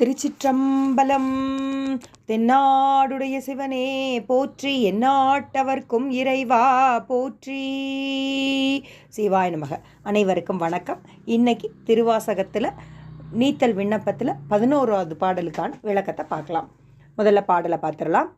திருச்சிற்றம்பலம். தென்னாடுடைய சிவனே போற்றி எந்நாட்டவர்க்கும் இறைவா போற்றி. சிவாய நமக. அனைவருக்கும் வணக்கம். இன்னைக்கு திருவாசகத்தில் நீத்தல் விண்ணப்பத்தில் பதினோராவது பாடலுக்கான விளக்கத்தை பார்க்கலாம். முதல்ல பாடலை பார்த்துடலாம்.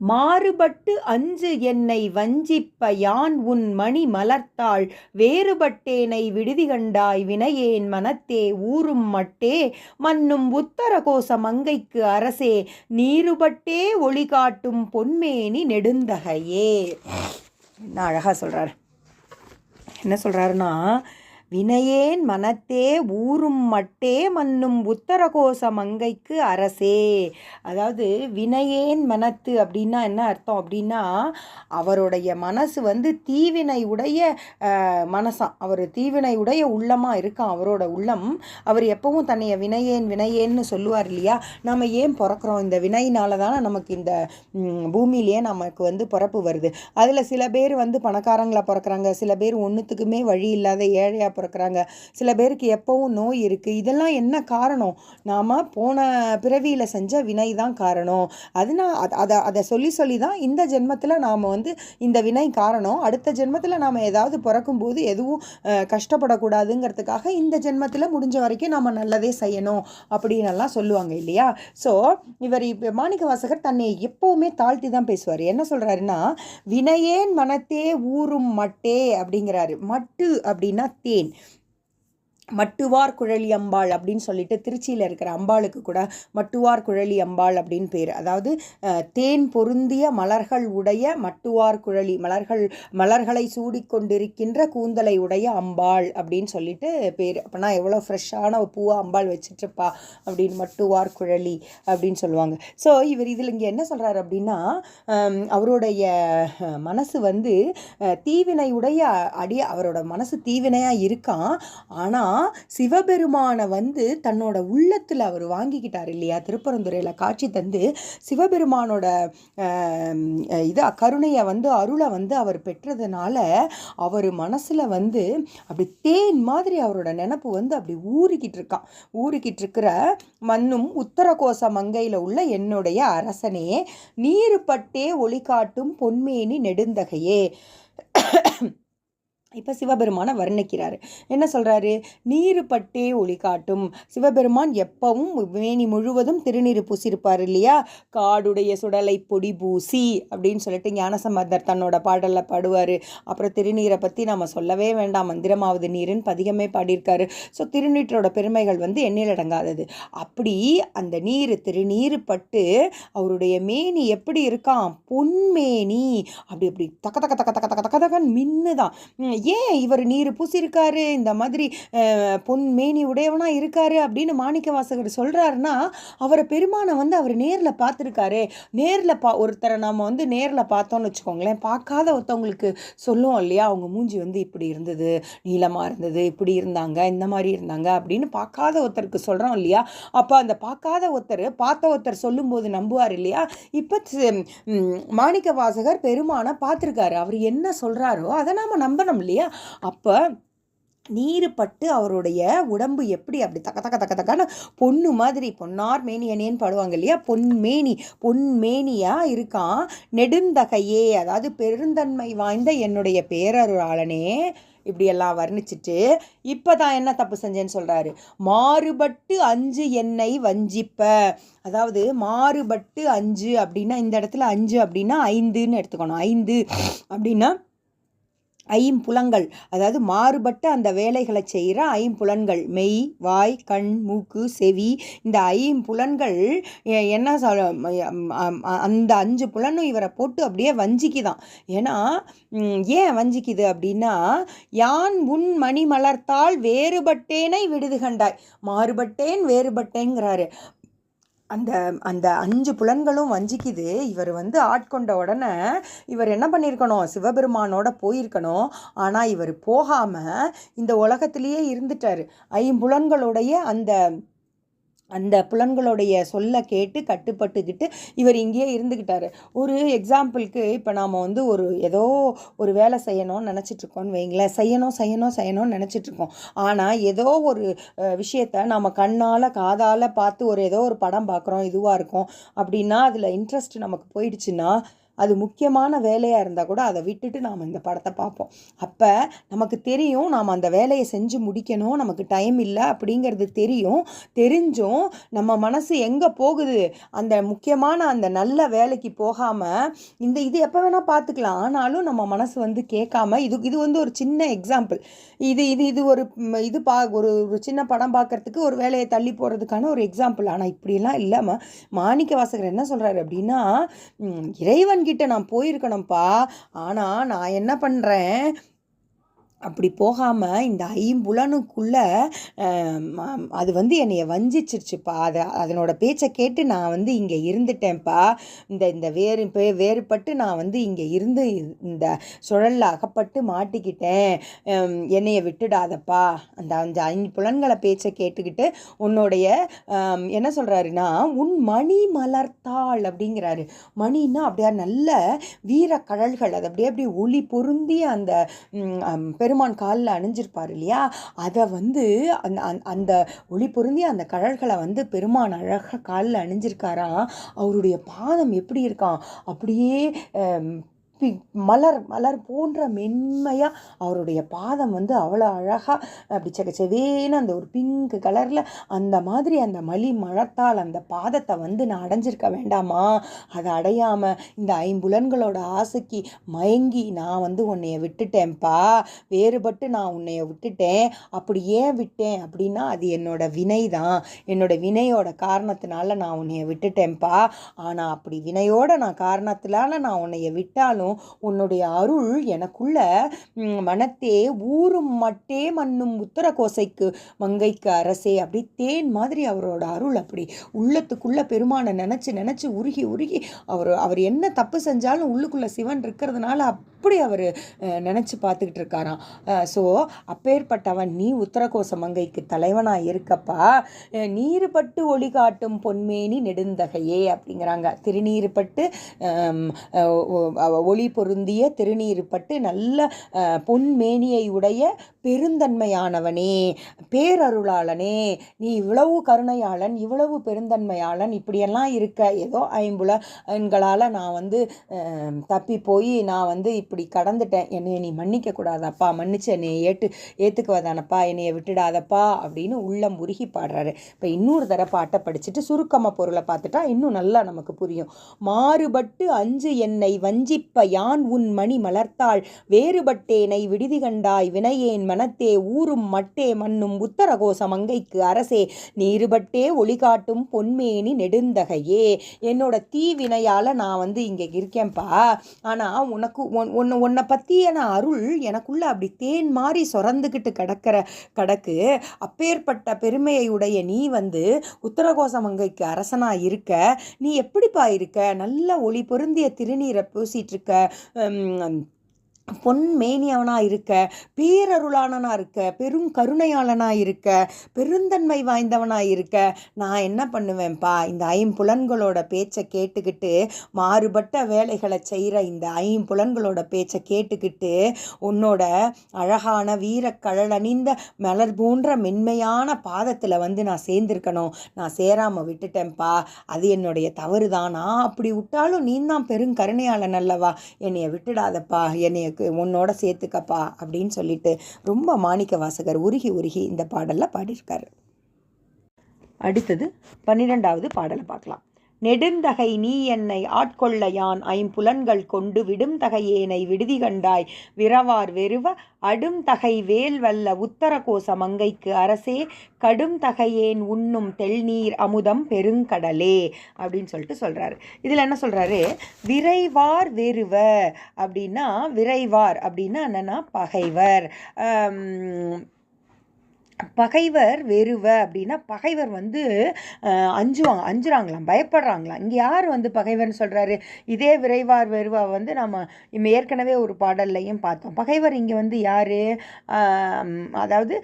மாறுபட்டு அஞ்சு என்னை வஞ்சிப்ப யான் உன் மணி மலர்த்தாள். வேறுபட்டேனை விடுதி கண்டாய் வினையேன் மனத்தே ஊறும் மட்டே. மன்னும் உத்தர கோச மங்கைக்கு அரசே. நீருபட்டே ஒளி காட்டும் பொன்மேனி நெடுந்தகையே. என்ன அழகாக சொல்கிறாரு என்ன சொல்கிறாருன்னா வினையேன் மனத்தே ஊரும் மட்டே மன்னும் உத்தரகோச மங்கைக்கு அரசே. அதாவது வினையேன் மனத்து அப்படின்னா என்ன அர்த்தம் அப்படின்னா அவருடைய மனசு வந்து தீவினை உடைய மனசாம். அவர் தீவினை உடைய உள்ளமாக இருக்கான் அவரோட உள்ளம். அவர் எப்பவும் தன்னைய வினையேன் வினையேன்னு சொல்லுவார் இல்லையா? நம்ம ஏன் பிறக்கிறோம்? இந்த வினையினால தானே நமக்கு இந்த பூமியிலேயே நமக்கு வந்து பிறப்பு வருது. அதில் சில பேர் வந்து பணக்காரங்களாக பிறக்கிறாங்க. சில பேர் ஒன்றுத்துக்குமே வழி இல்லாத ஏழையாக பிறக்கிறாங்க. சில பேருக்கு எப்பவும் நோய் இருக்குது இதெல்லாம் என்ன காரணம்? நாம் போன பிறவியில் செஞ்ச வினை தான் காரணம். அதனால் நான் அதை அதை சொல்லி சொல்லி தான் இந்த ஜென்மத்தில் நாம் வந்து இந்த வினை காரணம். அடுத்த ஜென்மத்தில் நாம் ஏதாவது பிறக்கும்போது எதுவும் கஷ்டப்படக்கூடாதுங்கிறதுக்காக இந்த ஜென்மத்தில் முடிஞ்ச வரைக்கும் நாம் நல்லதே செய்யணும் அப்படின்னெல்லாம் சொல்லுவாங்க இல்லையா? ஸோ இவர் இப்போ மாணிக்க வாசகர் தன்னை எப்போவுமே தாழ்த்தி தான் பேசுவார். என்ன சொல்கிறாருன்னா வினையேன் மனத்தே ஊறும் மட்டே அப்படிங்கிறாரு. மட்டு அப்படின்னா தேன். Amen. மட்டுவார் குழலி அம்பாள் அப்படின்னு சொல்லிட்டு திருச்சியில் இருக்கிற அம்பாளுக்கு கூட மட்டுவார் குழலி அம்பாள் அப்படின்னு பேர். அதாவது தேன் பொருந்திய மலர்கள் உடைய மட்டுவார் குழலி மலர்கள் மலர்களை சூடிக்கொண்டிருக்கின்ற கூந்தலை உடைய அம்பாள் அப்படின்னு சொல்லிட்டு பேர். அப்போனா எவ்வளோ ஃப்ரெஷ்ஷான பூவாக அம்பாள் வச்சிட்ருப்பா அப்படின்னு மட்டுவார் குழலி அப்படின்னு சொல்லுவாங்க. ஸோ இவர் இதில் இங்கே என்ன சொல்கிறாரு அப்படின்னா அவருடைய மனசு வந்து தீவினை உடைய அடி அவரோட மனசு தீவினையாக இருக்கான் ஆனால் சிவபெருமானை வந்து தன்னோட உள்ளத்தில் அவர் வாங்கிக்கிட்டார் இல்லையா? திருப்பரந்துரையில் காட்சி தந்து சிவபெருமானோட இது கருணையை வந்து அருளை வந்து அவர் பெற்றதுனால அவர் மனசில் வந்து அப்படி தேன் மாதிரி அவரோட நினப்பு வந்து அப்படி ஊறிக்கிட்டு இருக்கான். ஊறிக்கிட்டு இருக்கிற மண்ணும் உத்தரகோச மங்கையில் உள்ள என்னுடைய அரசனே நீருப்பட்டே ஒளி காட்டும் பொன்மேனி நெடுந்தகையே. இப்போ சிவபெருமானை வர்ணிக்கிறாரு. என்ன சொல்கிறாரு நீரு பட்டே ஒளி காட்டும். சிவபெருமான் எப்பவும் மேனி முழுவதும் திருநீர் பூசியிருப்பார் இல்லையா? காடுடைய சுடலை பொடி பூசி அப்படின்னு சொல்லிட்டு ஞானசம்பந்தர் தன்னோட பாடலில் பாடுவார். அப்புறம் திருநீரை பற்றி நம்ம சொல்லவே வேண்டாம். மந்திரமாவது நீருன்னு பதிகமே பாடியிருக்காரு. ஸோ திருநீற்றோட பெருமைகள் வந்து எண்ணிலடங்காதது அப்படி அந்த நீர் திருநீர் பட்டு அவருடைய மேனி எப்படி இருக்கான் பொன்மேனி. அப்படி அப்படி தக்க தக்க தக்க தக்க தக்க தக்க தக்கன்னு மின்னுதான் ஏன் இவர் நீர் பூசியிருக்காரு? இந்த மாதிரி பொன் மேனி உடையவனாக இருக்காரு அப்படின்னு மாணிக்க வாசகர் சொல்கிறாருன்னா அவரை பெருமானை வந்து அவர் நேரில் பார்த்துருக்காரு. நேரில் பா ஒருத்தரை நாம் வந்து நேரில் பார்த்தோம்னு வச்சுக்கோங்களேன். பார்க்காத ஒருத்தவங்களுக்கு சொல்லுவோம் இல்லையா? அவங்க மூஞ்சி வந்து இப்படி இருந்தது நீளமாக இருந்தது இப்படி இருந்தாங்க இந்த மாதிரி இருந்தாங்க அப்படின்னு பார்க்காத ஒருத்தருக்கு சொல்கிறோம் இல்லையா? அப்போ அந்த பார்க்காத ஒருத்தர் பார்த்த ஒருத்தர் சொல்லும்போது நம்புவார் இல்லையா? இப்போ மாணிக்க வாசகர் பெருமானை பார்த்துருக்காரு. அவர் என்ன சொல்கிறாரோ அதை நாம் நம்பணும் இல்லையா? இல்லையா? அப்போ நீர் பட்டு அவருடைய உடம்பு எப்படி அப்படி தக்க தக்க தக்க தக்கான பொண்ணு மாதிரி பொன்னார் மேனியனேன்னு பாடுவாங்க இல்லையா? பொன்மேனி பொன்மேனியாக இருக்கான். நெடுந்தகையே அதாவது பெருந்தன்மை வாய்ந்த என்னுடைய பேரருளாளனே இப்படியெல்லாம் வர்ணிச்சிட்டு இப்போ தான் என்ன தப்பு செஞ்சேன்னு சொல்கிறாரு மாறுபட்டு அஞ்சு என்னை வஞ்சிப்ப. அதாவது மாறுபட்டு அஞ்சு அப்படின்னா இந்த இடத்துல அஞ்சு அப்படின்னா ஐந்துன்னு எடுத்துக்கணும். ஐந்து அப்படின்னா ஐம்புலங்கள். அதாவது மாறுபட்ட அந்த வேலைகளை செய்கிற ஐம்புலன்கள். மெய் வாய் கண் மூக்கு செவி. இந்த ஐம்புலன்கள் என்ன சொல்ல அந்த அஞ்சு புலனும் இவரை போட்டு அப்படியே வஞ்சிக்குதான். ஏன்னா ஏன் வஞ்சிக்குது அப்படின்னா யான் உன் மணி மலர்த்தால் வேறுபட்டேனை விடுது கண்டாய் மாறுபட்டேன் வேறுபட்டேங்கிறாரு. அந்த அந்த அஞ்சு புலன்களும் வஞ்சிக்குது. இவர் வந்து ஆட்கொண்ட உடனே இவர் என்ன பண்ணியிருக்கணும் சிவபெருமானோட போயிருக்கணும். ஆனால் இவர் போகாமல் இந்த உலகத்திலேயே இருந்துட்டார். ஐம்புலன்களுடைய அந்த அந்த புலன்களுடைய சொல்ல கேட்டு கட்டுப்பட்டுக்கிட்டு இவர் இங்கேயே இருந்துக்கிட்டாரு. ஒரு எக்ஸாம்பிளுக்கு இப்போ நாம் வந்து ஒரு ஏதோ ஒரு வேலை செய்யணும்னு நினச்சிட்ருக்கோன்னு வைங்களேன். செய்யணும் செய்யணும் செய்யணும்னு நினச்சிட்ருக்கோம். ஆனால் ஏதோ ஒரு விஷயத்த நம்ம கண்ணால் காதால் பார்த்து ஒரு ஏதோ ஒரு படம் பார்க்குறோம் இதுவாக இருக்கும். அப்படின்னா அதில் இன்ட்ரெஸ்ட் நமக்கு போயிடுச்சுன்னா அது முக்கியமான வேலையாக இருந்தால் கூட அதை விட்டுட்டு நாம் இந்த படத்தை பார்ப்போம். அப்போ நமக்கு தெரியும் நாம் அந்த வேலையை செஞ்சு முடிக்கணும் நமக்கு டைம் இல்லை அப்படிங்கிறது தெரியும். தெரிஞ்சும் நம்ம மனசு எங்கே போகுது? அந்த முக்கியமான அந்த நல்ல வேலைக்கு போகாமல் இந்த இது எப்போ வேணால் பார்த்துக்கலாம். ஆனாலும் நம்ம மனசு வந்து கேட்காம இது இது வந்து ஒரு சின்ன எக்ஸாம்பிள் இது இது இது ஒரு இது பா ஒரு ஒரு சின்ன படம் பார்க்கறதுக்கு ஒரு வேலையை தள்ளி போகிறதுக்கான ஒரு எக்ஸாம்பிள் ஆனால் இப்படிலாம் இல்லாமல் மாணிக்க வாசகர் என்ன சொல்கிறாரு அப்படின்னா இறைவன் கிட்ட நான் போயிருக்கணும்ப்பா. ஆனால் நான் என்ன பண்ணுறேன் அப்படி போகாமல் இந்த ஐம்புலனுக்குள்ளே அது வந்து என்னைய வஞ்சிச்சிருச்சுப்பா. அதை அதனோட பேச்சை கேட்டு நான் வந்து இங்கே இருந்துட்டேன்ப்பா. இந்த இந்த வேறு பே வேறுபட்டு நான் வந்து இங்கே இருந்து இந்த சுழலில் அகப்பட்டு மாட்டிக்கிட்டேன். என்னைய விட்டுடாதப்பா. அந்த அந்த புலன்களை பேச்சை கேட்டுக்கிட்டு உன்னுடைய என்ன சொல்கிறாருன்னா உன் மணி மலர்த்தாள் அப்படிங்கிறாரு. மணின்னா அப்படியே நல்ல வீர கடல்கள் அது அப்படியே அப்படியே ஒளி பொருந்திய அந்த பெரு பெருமான் காலில் அணிஞ்சிருப்பார் இல்லையா? அதை வந்து அந்த அந்த- அந்த ஒளி பொருந்தி அந்த கழல்களை வந்து பெருமான் அழகாக காலில் அணிஞ்சிருக்காராம் அவருடைய பாதம் எப்படி இருக்கான்? அப்படியே பி- மலர் மலர் போன்ற மென்மையாக அவருடைய பாதம் வந்து அவ்வளோ அழகாக அப்படி செக்கச்செவேன்னு அந்த ஒரு பிங்க் கலரில் அந்த மாதிரி அந்த மலி மழத்தால் அந்த பாதத்தை வந்து நான் அடைஞ்சிருக்க வேண்டாமா? அதை அடையாமல் இந்த ஐம்புலன்களோட ஆசைக்கு மயங்கி நான் வந்து உன்னைய விட்டுட்டேன்ப்பா. வேறுபட்டு நான் உன்னைய விட்டுட்டேன். அப்படி ஏன் விட்டேன் அப்படின்னா அது என்னோட வினை தான் என்னோட வினையோட காரணத்தினால நான் உன்னைய விட்டுட்டேன்ப்பா. ஆனால் அப்படி வினையோட நான் காரணத்தினால நான் உன்னைய விட்டாலும் உன்னுடைய அருள் எனக்குள்ள மனத்தே ஊரும் மட்டே மண்ணும் உத்தர கோசைக்கு மங்கைக்கு அரசே. அப்படி தேன் மாதிரி அவரோட அருள் அப்படி. உள்ளத்துக்குள்ள பெருமானை நினச்சி நினச்சி உருகி உருகி அவர் அவர் என்ன தப்பு செஞ்சாலும் உள்ளுக்குள்ள சிவன் இருக்கிறதுனால அப்படி அவர் நினச்சி பார்த்துக்கிட்டு இருக்காராம். ஸோ அப்பேற்பட்டவன் நீ உத்தரகோச மங்கைக்கு தலைவனாக இருக்கப்பா. நீருபட்டு ஒளி காட்டும் பொன்மேனி நெடுந்தகையே அப்படிங்கிறாங்க. திருநீருப்பட்டு ஒளி ஒளி பொருந்திய திருநீருப்பட்டு நல்ல பொன்மேனியை உடைய பெருந்தன்மையானவனே பேரருளாளனே. நீ இவ்வளவு கருணையாளன் இவ்வளவு பெருந்தன்மையாளன் இப்படியெல்லாம் இருக்க. ஏதோ ஐம்புல எண்களால் நான் வந்து தப்பி போய் நான் வந்து இப்படி கடந்துட்டேன். என்னை நீ மன்னிக்க கூடாதப்பா மன்னிச்சு என்னை ஏற்று ஏற்றுக்குவதானப்பா என்னைய விட்டுடாதப்பா அப்படின்னு உள்ளம் உருகி பாடுறாரு. இப்போ இன்னொரு தடவை பாட்டை படிச்சுட்டு சுருக்கமாக பொருளை பார்த்துட்டா இன்னும் நல்லா நமக்கு புரியும். மாறுபட்டு அஞ்சு என்னை வஞ்சிப்ப யான் உன் மணி மலர்த்தாள்? வேறுபட்டேனை விடுதி கண்டாய் வினையேன் மனத்தே ஊரும் மட்டே மண்ணும் உத்தரகோச மங்கைக்கு அரசே. நீருபட்டே ஒளி காட்டும் பொன்மேனி நெடுந்தகையே. என்னோட தீவினையால் நான் வந்து இங்கே இருக்கேன்ப்பா. ஆனால் உனக்கு ஒன் ஒன்று உன்னை பற்றியான அருள் எனக்குள்ள அப்படி தேன் மாதிரி சுரந்துக்கிட்டு கிடக்கிற கிடக்கு அப்பேற்பட்ட பெருமையை உடைய நீ வந்து உத்தரகோச மங்கைக்கு அரசனா இருக்க நீ எப்படிப்பா இருக்க? நல்ல ஒளி பொருந்திய திருநீரை பூசிட்டு இருக்க 嗯 பொன் மேனியவனாக இருக்க பேரருளானனாக இருக்க பெரும் கருணையாளனாக இருக்க பெருந்தன்மை வாய்ந்தவனா இருக்க நான் என்ன பண்ணுவேன்ப்பா? இந்த ஐம்புலன்களோட பேச்சை கேட்டுக்கிட்டு மாறுபட்ட வேலைகளை செய்கிற இந்த ஐம்புலன்களோட பேச்சை கேட்டுக்கிட்டு உன்னோட அழகான வீரக்கழலணிந்த மலர் போன்ற மென்மையான பாதத்தில் வந்து நான் சேர்ந்திருக்கணும். நான் சேராமல் விட்டுட்டேன்ப்பா. அது என்னுடைய தவறு தான் நான் அப்படி விட்டாலும் நீ தான் பெருங்கருணையாளன் அல்லவா? என்னைய விட்டுடாதப்பா. என்னைய கு- உன்னோட சேர்த்துக்கப்பா அப்படின்னு சொல்லிட்டு ரொம்ப மாணிக்க வாசகர் உருகி உருகி இந்த பாடலில் பாடியிருக்காரு. அடுத்தது பன்னிரெண்டாவது பாடலை பார்க்கலாம். நெடுந்தகை நீ என்னை ஆட்கொள்ள யான் ஐம்புலன்கள் கொண்டு விடும் தகையேனை விடுதி கண்டாய். விரவார் வெறுவ அடும் தகை வேல் வல்ல உத்தர கோச மங்கைக்கு அரசே கடும் தகையேன் உண்ணும் தெள்நீர் அமுதம் பெருங்கடலே அப்படின்னு சொல்லிட்டு சொல்கிறாரு இதில் என்ன சொல்கிறாரு விரைவார் வெறுவ அப்படின்னா விரைவார் அப்படின்னா என்னன்னா பகைவர். பகைவர் வெறுவ அப்படின்னா பகைவர் வந்து அஞ்சுவாங்க அஞ்சுறாங்களாம் பயப்படுறாங்களாம். இங்கே யார் வந்து பகைவர்னு சொல்கிறாரு இதே விரைவார் வெறுவா வந்து நம்ம ஏற்கனவே ஒரு பாடல்லையும் பார்த்தோம். பகைவர் இங்கே வந்து யார்? அதாவது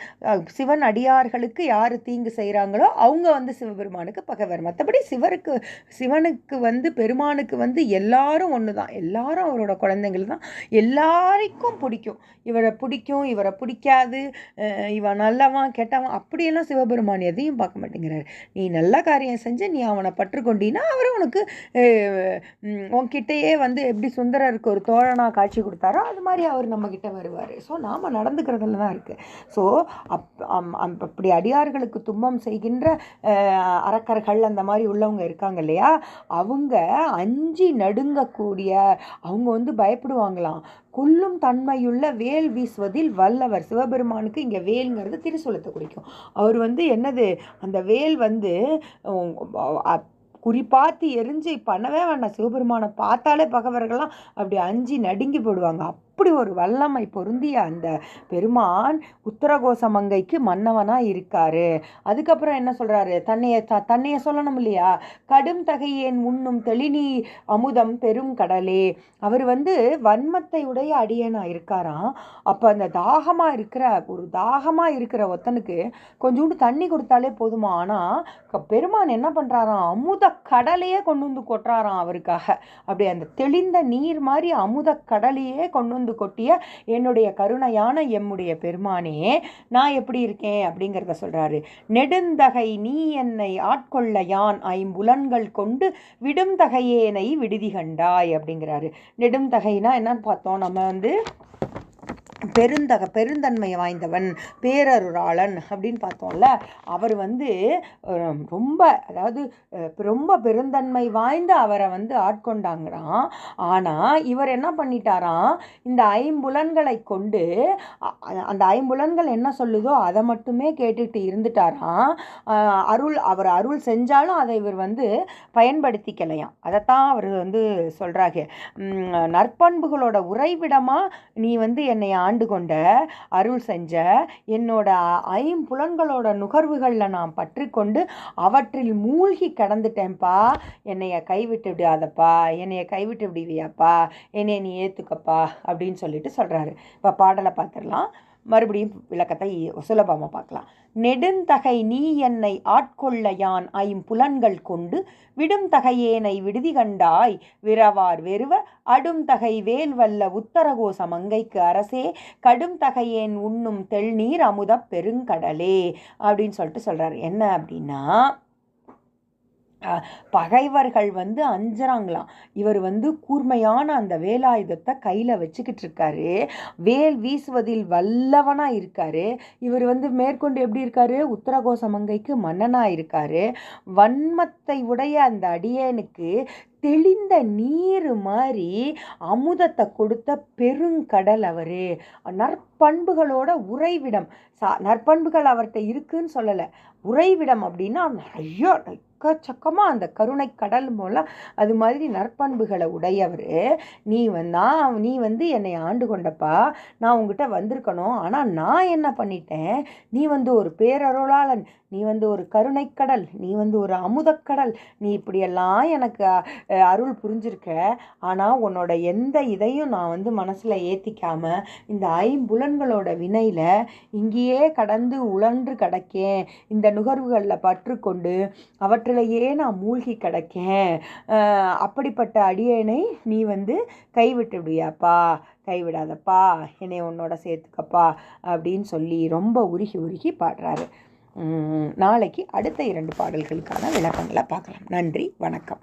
சிவன் அடியார்களுக்கு யார் தீங்கு செய்கிறாங்களோ அவங்க வந்து சிவபெருமானுக்கு பகைவர். மற்றபடி சிவருக்கு சிவனுக்கு வந்து பெருமானுக்கு வந்து எல்லாரும் ஒன்று தான் எல்லாரும் அவரோட குழந்தைங்கள் தான். எல்லாருக்கும் பிடிக்கும். இவரை பிடிக்கும் இவரை பிடிக்காது இவன் நல்லவன் கெட்டவன் அப்படியெல்லாம் சிவபெருமான் எதையும் பார்க்க மாட்டேங்கிறார். நீ நல்ல காரியம் செஞ்சு நீ அவனை பற்றுக்கொண்டினா அவர் உனக்கு உன்கிட்டயே வந்து எப்படி சுந்தரருக்கு ஒரு தோழனாக காட்சி கொடுத்தாரோ அது மாதிரி அவர் நம்மக்கிட்ட வருவார். ஸோ நாம் நடந்துக்கிறதுல தான் இருக்குது ஸோ அப் அம்- அம்- அப்படி அடியார்களுக்கு துன்பம் செய்கின்ற அரக்கர்கள் அந்த மாதிரி உள்ளவங்க இருக்காங்க இல்லையா? அவங்க அஞ்சி நடுங்கக்கூடிய அவங்க வந்து பயப்படுவாங்களாம். கொல்லும் தன்மையுள்ள வேல் வீசுவதில் வல்லவர். சிவபெருமானுக்கு இங்கே வேல்ங்கிறது திருசூலத்தை குறிக்கும். அவர் வந்து என்னது? அந்த வேல் வந்து குறிப்பாத்து எரிஞ்சு பண்ணவே வேண்டாம் சிவபெருமானை பார்த்தாலே பகவர்கள்லாம் அப்படி அஞ்சு நடுங்கி போடுவாங்க. அப்படி ஒரு வல்லமை பொருந்திய அந்த பெருமான் உத்தரகோச மங்கைக்கு மன்னவனாக இருக்காரு. அதுக்கப்புறம் என்ன சொல்கிறாரு தன்னைய த தன்னைய சொல்லணும் இல்லையா? கடும் தகையேன் உண்ணும் தெளிநீர் அமுதம் பெரும் கடலே. அவர் வந்து வன்மத்தை உடைய அடியனாக இருக்காராம். அப்போ அந்த தாகமாக இருக்கிற ஒரு தாகமாக இருக்கிற ஒருத்தனுக்கு கொஞ்சோண்டு தண்ணி கொடுத்தாலே போதுமா? ஆனால் பெருமான் என்ன பண்ணுறாராம் அமுத கடலையே கொண்டு வந்து கொட்டுறாராம் அவருக்காக. அப்படி அந்த தெளிந்த நீர் மாதிரி அமுத கடலையே கொண்டு வந்து கொட்டிய என்னுடைய கருணையான எம்முடைய பெருமானே நான் எப்படி இருக்கேன்? அப்படிங்கிறத சொல்கிறாரு நெடுந்தகை நீ என்னை ஆட்கொள்ள யான் ஐம்புலன்கள் கொண்டு விடும் தகையேனை விடுதி கண்டாய் அப்படிங்கிறாரு. நெடுந்தகைனா என்னன்னு பார்த்தோம். நம்ம வந்து பெருந்தக பெருந்தன்மை வாய்ந்தவன் பேரருளாளன் அப்படின்னு பார்த்தோம்ல அவர் வந்து ரொம்ப அதாவது ரொம்ப பெருந்தன்மை வாய்ந்த அவரை வந்து ஆட்கொண்டாங்கிறான். ஆனால் இவர் என்ன பண்ணிட்டாராம்? இந்த ஐம்புலன்களை கொண்டு அந்த ஐம்புலன்கள் என்ன சொல்லுதோ அதை மட்டுமே கேட்டுக்கிட்டு இருந்துட்டாராம். அருள் அவர் அருள் செஞ்சாலும் அதை இவர் வந்து பயன்படுத்திக்கலையாம். அதைத்தான் அவர் வந்து சொல்கிறாங்க நற்பண்புகளோட உறைவிடமாக நீ வந்து என்னை ஆண்டு கொண்ட அருள் செஞ்ச என்னோட ஐம்புலன்களோட நுகர்வுகளில் நான் பற்றி கொண்டு அவற்றில் மூழ்கி கடந்துட்டேன்ப்பா. என்னைய கைவிட்டு விடாதப்பா. என்னைய கைவிட்டு விடுவியாப்பா. என்னைய நீ ஏற்றுக்கப்பா அப்படின்னு சொல்லிட்டு சொல்கிறாரு இப்போ பாடலை பார்த்துடலாம். மறுபடியும் விளக்கத்தை சுலபமாக பார்க்கலாம். நெடுந்தகை நீ என்னை ஆட்கொள்ள யான் ஐம்புலன்கள் கொண்டு விடும் தகையேனை விடுதி கண்டாய் விரவார் வெறுவ அடும் தகை வேல் வல்ல உத்தரகோச மங்கைக்கு அரசே கடும் தகையேன் உண்ணும் தெள்நீர் அமுதப் பெருங்கடலே அப்படின்னு சொல்லிட்டு சொல்கிறார் என்ன அப்படின்னா பகைவர்கள் வந்து அஞ்சுறாங்களாம். இவர் வந்து கூர்மையான அந்த வேலாயுதத்தை கையில் வச்சுக்கிட்டு இருக்காரு வேல் வீசுவதில் வல்லவனாக இருக்காரு. இவர் வந்து மேற்கொண்டு எப்படி இருக்காரு? உத்தரகோச மங்கைக்கு மன்னனாக இருக்காரு வன்மத்தை உடைய அந்த அடியேனுக்கு தெளிந்த நீர் மாதிரி அமுதத்தை கொடுத்த பெருங்கடல் அவர். நற்பண்புகளோட உறைவிடம். சா நற்பண்புகள் அவர்கிட்ட இருக்குன்னு சொல்லலை. உறைவிடம் அப்படின்னா நிறைய எக்கச்சக்கமாக அந்த கருணை கடல் மூலம் அது மாதிரி நற்பண்புகளை உடையவர். நீ வந்து நான் நீ வந்து என்னை ஆண்டு கொண்டப்பா. நான் உங்ககிட்ட வந்திருக்கணும். ஆனால் நான் என்ன பண்ணிட்டேன்? நீ வந்து ஒரு பேரருளாளன். நீ வந்து ஒரு கருணைக்கடல் நீ வந்து ஒரு அமுதக்கடல் நீ இப்படியெல்லாம் எனக்கு அருள் புரிஞ்சிருக்க. ஆனால் உன்னோட எந்த இதையும் நான் வந்து மனசில் ஏற்றிக்காமல் இந்த ஐம்புலன்களோட வினையில் இங்கேயே கடந்து உழன்று கிடக்கேன். இந்த நுகர்வுகளில் பற்றுக்கொண்டு அவற்றிலேயே நான் மூழ்கி கிடக்கேன். அப்படிப்பட்ட அடியேனை நீ வந்து கைவிட்டுடுவியாப்பா கைவிடாதப்பா. என்னை உன்னோட சேர்த்துக்கப்பா. அப்படின்னு சொல்லி ரொம்ப உருகி உருகி பாடுறாரு. நாளைக்கு அடுத்த இரண்டு பாடல்களுக்கான விளக்கங்களை பார்க்கலாம். நன்றி. வணக்கம்.